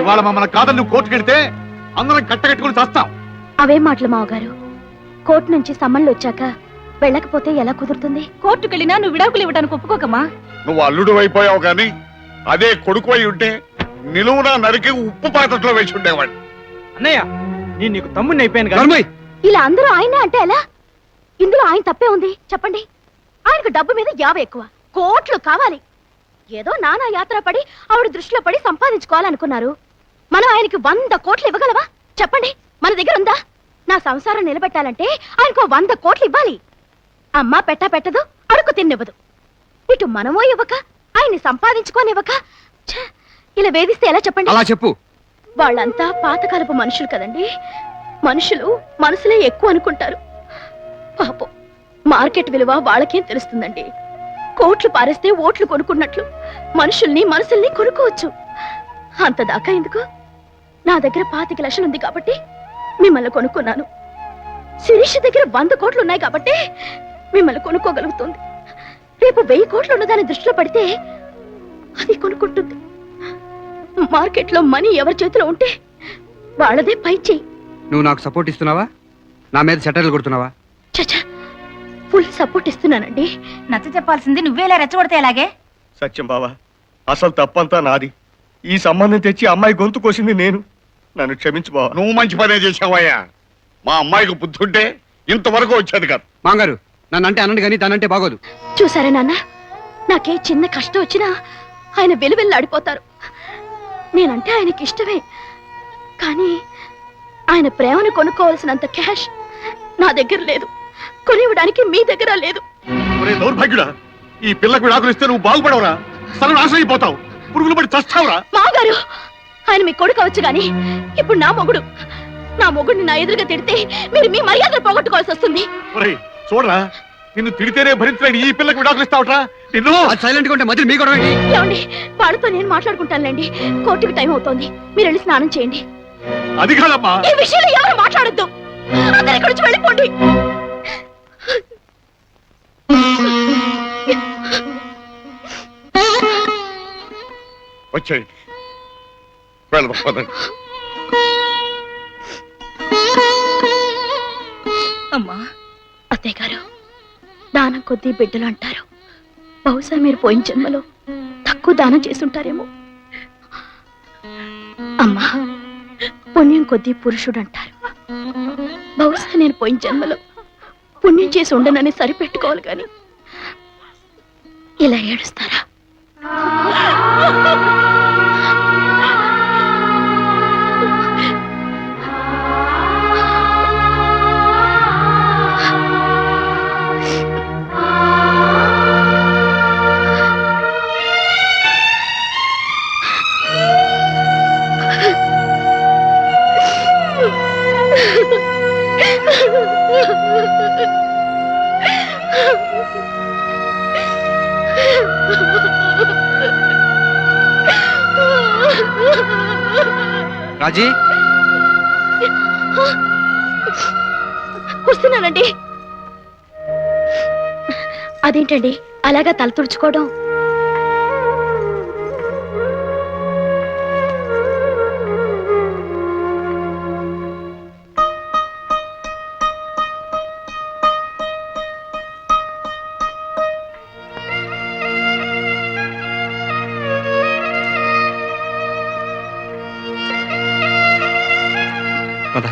ఇవాళ మమ్మల్ని కాదని నువ్వు కోర్టుకెడితే అందరం కట్టగట్టుకుని చస్తాం. అవేం మాటలు మావగారు? కోర్టు నుంచి సమ్మన్లు వచ్చాక వెళ్ళకపోతే ఎలా కుదురుతుంది? కోర్టుకెళ్ళినా నువ్వు విడాకులు ఇవ్వడానికి ఒప్పుకోకమ్మా. నువ్వు అల్లుడు అయిపోయావు కానీ అదే కొడుకు అయి ఉంటే నిలువున నరికి ఉప్పు పాత్రలో వేసి ఉండేవాడు అన్నయ్య నేను నీకు తమ్ముడిని అయిపోయాను కదా ఇలా అందరూ ఆయనే అంటే ఎలా? ఇందులో ఆయన తప్పే ఉంది చెప్పండి. ఆయనకు డబ్బు మీద యావ ఎక్కువ కోట్లు కావాలి. ఏదో నానా యాత్ర పడి ఆవిడ దృష్టిలో పడి సంపాదించుకోవాలనుకున్నారు. మనం ఆయనకి వంద కోట్లు ఇవ్వగలవా? చెప్పండి. మన దగ్గర ఉందా? నా సంసారం నిలబెట్టాలంటే ఆయనకు వంద కోట్లు ఇవ్వాలి. అమ్మ పెట్టా పెట్టదు అడుగు తిన్నివ్వదు. ఇటు మనమో ఇవ్వక ఆయన్ని సంపాదించుకోనివ్వక ఇలా వేధిస్తే ఎలా చెప్పండి? అలా చెప్పు. వాళ్ళంతా పాతకాలపు మనుషులు కదండి. మనుషులు మనసులే ఎక్కువ అనుకుంటారు. పాపం మార్కెట్ విలువ వాళ్ళకేం తెలుస్తుందండి? కోట్లు పారేస్తే ఓట్లు కొనుక్కున్నట్లు మనుషుల్ని మనసుల్ని కొనుక్కోవచ్చు. అంతదాకా ఎందుకు? నా దగ్గర పాతిక లక్షలు ఉంది కాబట్టి మిమ్మల్ని కొనుక్కున్నాను. శిరీష్ దగ్గర వంద కోట్లు ఉన్నాయి కాబట్టి మిమ్మల్ని కొనుక్కోగలుగుతుంది. రేపు వెయ్యి కోట్లు ఉన్నదాన్ని దృష్టిలో పడితే అది కొనుక్కుంటుంది. మార్కెట్లో మనీ ఎవరి చేతిలో ఉంటే వాళ్ళదే పై చెయ్యి. నువ్వు నాకు సపోర్ట్ ఇస్తున్నావా? నా మీద సెటర్లు కొడుతున్నావా? చచ్చా ఫుల్ సపోర్ట్ ఇస్తున్నానండి. నచ్చ చెప్పాల్సింది నువ్వేలా రెచ్చగొడితే ఎలాగే? సత్యం బావా అసలు తప్పంతా నాది. ఈ సంబంధం తెచ్చి అమ్మాయి గొంతు కోసింది నేను. నన్ను క్షమించు బావా నువ్వు మంచి పనే చేసావయ్యా మా అమ్మాయికి బుద్ధి ఉంటే ఇంతవరకు వచ్చేది కాదు. మాంగారు నన్ను అంటే అనండి కానీ దానంటే బాగోదు. చూసారా నాన్న? నాకే చిన్న కష్టం వచ్చినా ఆయన వెలువెల్లాడిపోతారు. నేనంటే ఆయనకి ఇష్టమే. కానీ ఆయన ప్రేమను కొనుక్కోవాల్సినంత క్యాష్ నా దగ్గర లేదు. కొనివ్వడానికి మీ దగ్గర లేదు. ఒరే దౌర్భాగ్యుడా ఈ పిల్లకు విడాకులు ఇస్తే నువ్వు బాగుపడవురా. సర్వనాశనం అయిపోతావు. పురుగులు పడి చస్తావురా. మామగారు ఆయన మీ కొడుకు అవచ్చు గాని ఇప్పుడు నా మొగుడు నా మొగుడిని నా ఎదురుగా తిడితే మీరు మీ మర్యాదలు పోగొట్టుకోవాల్సి వస్తుంది. ఒరేయ్ చూడరా నిన్ను తిడితేనే భరించలేడు ఈ పిల్లకు విడాకులు ఇస్తావట్రా? నిన్ను! అది సైలెంట్గా ఉంటే మధ్య మీ గొడవ ఏంటి? ఏమండి వాళ్ళతో నేను మాట్లాడుకుంటానులేండి. కోర్టుకి టైం అవుతోంది. మీరు వెళ్ళి స్నానం చేయండి. అది కాదమ్మా! ఈ విషయంలో ఎవరు మాట్లాడొద్దు? అందరు ఇక్కడి నుంచి వెళ్ళిపోండి. వచ్చేయండి వెళ్దాం. పదండి అమ్మా అత్తయ్య గారు దానం కొద్దీ బిడ్డలు అంటారు. బహుశా మీరు పోయిన జన్మలో తక్కువ దానం చేసుంటారేమో అమ్మా పుణ్యం కొద్దీ పురుషుడు అంటారు. బహుశా నేను పోయిన జన్మలో పుణ్యం చేసి ఉండనని సరిపెట్టుకోవాలి కానీ ఇలా ఏడుస్తారా? రాజీ? వస్తున్నానండి. అదేంటండి? అలాగా తల తుడుచుకోవడం? పద.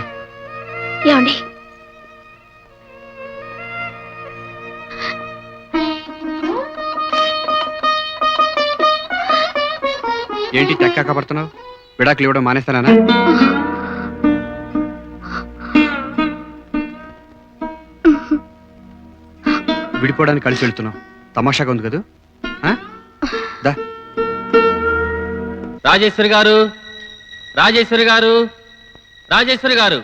ఏమండి? ఏంటి తెక్కాక పడుతున్నావు విడాకులు ఇవ్వడం మానేస్తానా విడిపోవడానికి కలిసి వెళ్తున్నావు. తమాషాగా ఉంది కదా? రాజేశ్వరి గారు? రాజేశ్వరి గారు? రాజేశ్వరి గారు.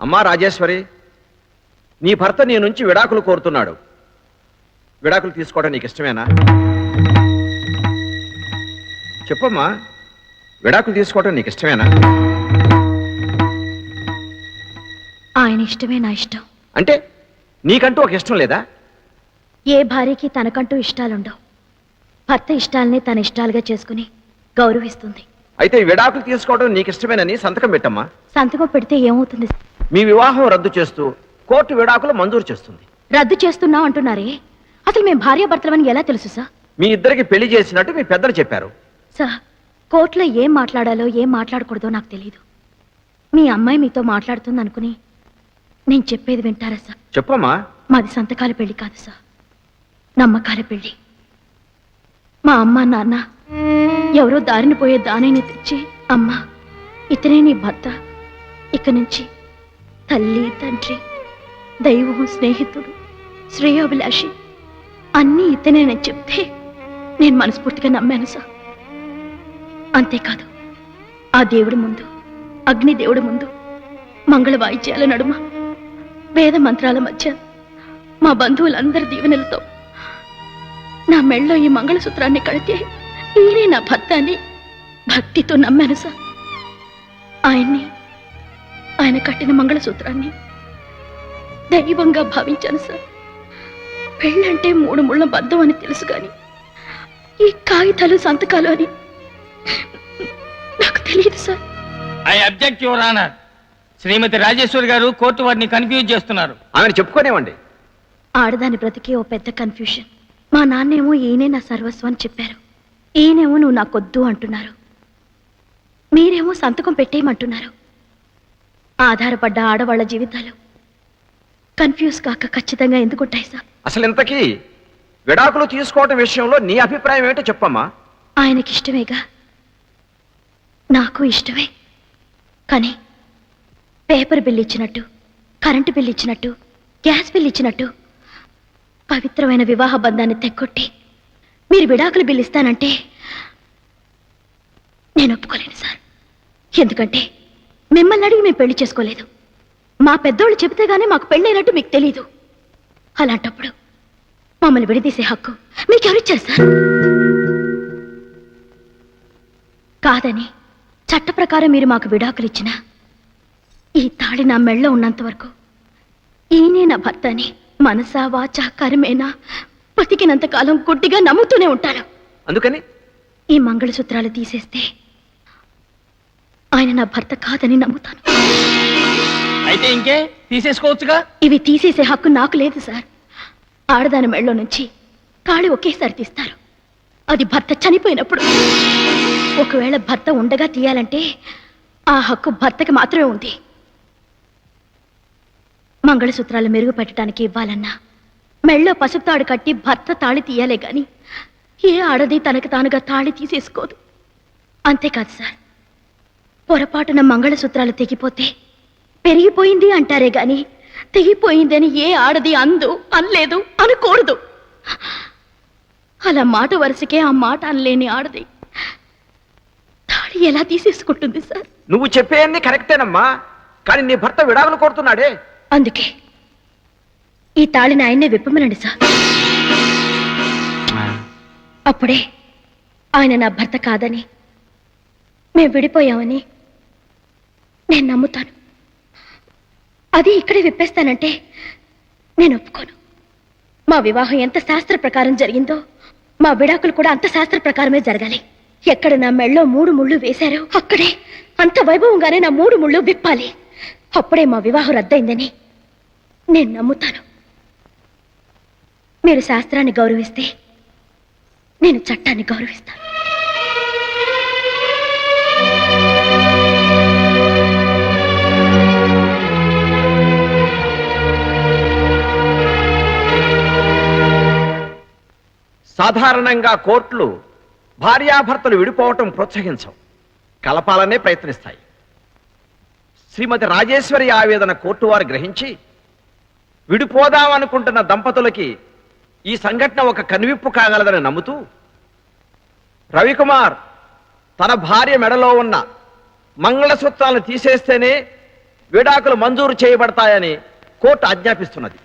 అమ్మా రాజేశ్వరి నీ భర్త నీ నుంచి విడాకులు కోరుతున్నాడు. విడాకులు తీసుకోవడం నీకు ఇష్టమేనా చెప్పమ్మా విడాకులు తీసుకోవటం నీకు ఇష్టమేనా? ఆయన ఇష్టమే నా ఇష్టం. అంటే నీకంటూ ఒక ఇష్టం లేదా? ఏ భార్యకి తనకంటూ ఇష్టాలుండవు. భర్త ఇష్టాలని తన ఇష్టాలుగా చేసుకుని గౌరవిస్తుంది. అయితే విడాకులు తీసుకోవడం నీకు ఇష్టమేనని సంతకం పెట్టమ్మా. సంతకం పెడితే ఏమవుతుంది? మీ వివాహం రద్దు చేస్తూ కోర్టు విడాకులు మంజూరు చేస్తుంది. రద్దు చేస్తున్నాం అంటున్నారే? అసలు మేము భార్యాభర్తలమని ఎలా తెలుసు సార్? మీ ఇద్దరికి పెళ్ళి చేసినట్టు మీ పెద్దలు చెప్పారు. సార్ కోర్టులో ఏం మాట్లాడాలో ఏం మాట్లాడకూడదో నాకు తెలియదు మీ అమ్మాయి మీతో మాట్లాడుతుంది అనుకుని నేను చెప్పేది వింటారా సార్? చెప్పమ్మా. మాది సంతకాల పెళ్ళి కాదు సార్. నమ్మకాల పెళ్ళి. మా అమ్మ నాన్న ఎవరో దారిని పోయే దానిని తెచ్చి అమ్మ ఇతనే నీ భర్త. ఇక నుంచి తల్లి తండ్రి దైవం స్నేహితుడు శ్రేయోభిలాషి అన్నీ ఇతనేనని చెప్తే నేను మనస్ఫూర్తిగా నమ్మాను సార్. అంతేకాదు ఆ దేవుడి ముందు అగ్నిదేవుడి ముందు మంగళ వాయిద్యాల నడుమ వేద మంత్రాల మధ్య మా బంధువులందరి దీవెనలతో నా మెళ్ళో ఈ మంగళసూత్రాన్ని కడితే ఈయనే నా భర్త అని భక్తితో నమ్మాను సార్. ఆయన్ని ఆయన కట్టిన మంగళసూత్రాన్ని దైవంగా భావించాను సార్. పెళ్ళంటే మూడు ముళ్ళ బద్దం అని తెలుసు కానీ ఈ కాగితాలు సంతకాలు అని నాకు తెలియదు sir. I object your honour. Shrimati Rajeshwari garu court వారిని కన్ఫ్యూజ్ చేస్తున్నారు. ఆమెను చెప్పుకోనివ్వండి. ఆడదాని బ్రతికే ఓ పెద్ద కన్ఫ్యూషన్. మా నాన్నేమో ఈయనే నా సర్వస్వం అని చెప్పారు. ఈయనేమో నువ్వు నాకొద్దు అంటున్నారు. మీరేమో సంతకం పెట్టేయమంటున్నారు. ఆధారపడ్డ ఆడవాళ్ళ జీవితాలు కన్ఫ్యూజ్ కాక ఖచ్చితంగా ఎందుకుంటాయి సార్? అసలు ఇంతకీ విడాకులు తీసుకోవటం విషయంలో నీ అభిప్రాయం ఏంటో చెప్పమ్మా. ఆయనకి ఇష్టమేగా నాకు ఇష్టమే. కానీ పేపర్ బిల్ ఇచ్చినట్టు కరెంటు బిల్ ఇచ్చినట్టు గ్యాస్ బిల్ ఇచ్చినట్టు పవిత్రమైన వివాహ బంధాన్ని తెక్కొట్టి మీరు విడాకులు బిల్ ఇస్తానంటే నేను ఒప్పుకోలేను సార్. ఎందుకంటే మిమ్మల్ని అడిగి మేము పెళ్ళి చేసుకోలేదు. మా పెద్దోళ్ళు చెబితే గానీ మాకు పెళ్ళైనట్టు మీకు తెలీదు. అలాంటప్పుడు మమ్మల్ని విడదీసే హక్కు మీకెవరిచ్చారు సార్? కాదని చట్ట ప్రకారం మీరు మాకు విడాకులు ఇచ్చిన ఈ తాళి నా మెళ్ళ ఉన్నంత వరకు ఈయనే నా భర్త అని మనసా వాచా కర్మేనా బతికినంత కాలం గుడ్డిగా నమ్ముతూనే ఉంటాను అందుకని? ఈ మంగళసూత్రాలు తీసేస్తే ఆయన నా భర్త కాదని నమ్ముతాను. అయితే ఇంకే? తీసేసుకోవచ్చుగా? ఇవి తీసేసే హక్కు నాకు లేదు సార్. ఆడదాని మెళ్ళో నుంచి తాళి ఒకేసారి తీస్తారు. అది భర్త చనిపోయినప్పుడు. ఒకవేళ భర్త ఉండగా తీయాలంటే ఆ హక్కు భర్తకి మాత్రమే ఉంది. మంగళసూత్రాలు మెరుగుపెట్టడానికి ఇవ్వాలన్నా మెళ్ళో పసుపు తాడు కట్టి భర్త తాళి తీయాలే గాని ఏ ఆడది తనకు తానుగా తాళి తీసేసుకోదు. అంతేకాదు సార్ పొరపాటున మంగళసూత్రాలు తెగిపోతే పెరిగిపోయింది అంటారే గాని తెగిపోయిందని ఏ ఆడది అందు అనలేదు అనుకూడదు అలా మాట వరుసకే ఆ మాట అనలేని ఆడది. తాళి ఎలా తీసేసుకుంటుంది సార్? నువ్వు చెప్పేయన్ని కరెక్టేనమ్మా. కానీ నీ భర్త విడాకులు కోరుతున్నాడే. అందుకే ఈ తాళిని ఆయన్నే విప్పమనండి సార్. అప్పుడే ఆయన నా భర్త కాదని మేము విడిపోయామని నేను నమ్ముతాను. అది ఇక్కడే విప్పేస్తానంటే నేను ఒప్పుకోను. మా వివాహం ఎంత శాస్త్ర ప్రకారం జరిగిందో మా విడాకులు కూడా అంత శాస్త్ర ప్రకారమే జరగాలి. ఎక్కడ నా మెళ్ళో మూడు ముళ్ళు వేశారో అక్కడే అంత వైభవంగానే నా మూడు ముళ్ళు విప్పాలి. అప్పుడే మా వివాహం రద్దయిందని నేను నమ్ముతాను. మీరు శాస్త్రాన్ని గౌరవిస్తే నేను చట్టాన్ని గౌరవిస్తాను. సాధారణంగా కోర్టులు భార్యాభర్తలు విడిపోవటం ప్రోత్సహించవు. కలపాలనే ప్రయత్నిస్తాయి. శ్రీమతి రాజేశ్వరి ఆవేదన కోర్టు వారు గ్రహించి విడిపోదామనుకుంటున్న దంపతులకి ఈ సంఘటన ఒక కనువిప్పు కాగలదని నమ్ముతూ రవికుమార్ తన భార్య మెడలో ఉన్న మంగళసూత్రాలను తీసేస్తేనే విడాకులు మంజూరు చేయబడతాయని కోర్టు ఆజ్ఞాపిస్తున్నది.